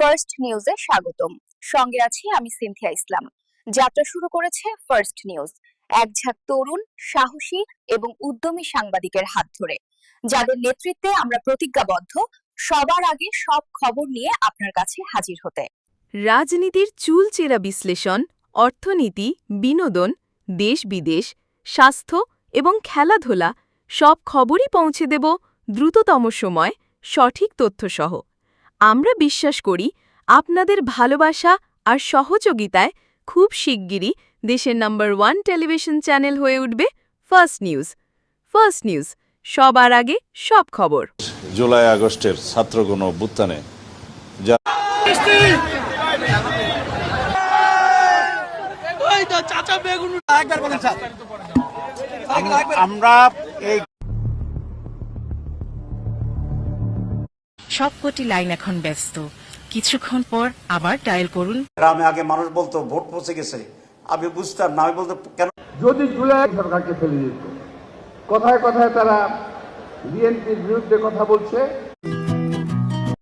First নিউজে স্বাগতম। সঙ্গে আছি আমি সিনথিয়া ইসলাম। যাত্রা শুরু করেছে ফার্স্ট নিউজ এক ঝাঁক তরুণ, সাহসী এবং উদ্যমী সাংবাদিকের হাত ধরে। যাদের নেতৃত্বে আমরা প্রতিজ্ঞাবদ্ধ, সবার আগে সব খবর নিয়ে আপনার কাছে হাজির হতে। রাজনীতির চুলচেরা বিশ্লেষণ, অর্থনীতি, বিনোদন দেশ বিদেশ স্বাস্থ্য এবং খেলাধুলা সব খবরই পৌঁছে দেব দ্রুততম সময় সঠিক তথ্যসহ। আমরা বিশ্বাস করি আপনাদের ভালোবাসা আর সহযোগিতায় খুব শিগগিরই দেশের নাম্বার ওয়ান টেলিভিশন চ্যানেল হয়ে উঠবে ফার্স্ট নিউজ ফার্স্ট নিউজ সবার আগে সব খবর। জুলাই আগস্টের ছাত্র গণ অভ্যুত্থানে আমরা এই সবকটি লাইন এখন ব্যস্ত। কিছুক্ষণ পর আবার ডায়াল করুন। গ্রামে আগে মানুষ বলতো ভোট পৌঁছে গেছে। আমি বুঝতাম না আমি বলতো কেন? যদি জুলাই সরকারকে ফেলে দিত। কথায় কথায় তারা বিএনপির বিরুদ্ধে কথা বলছে।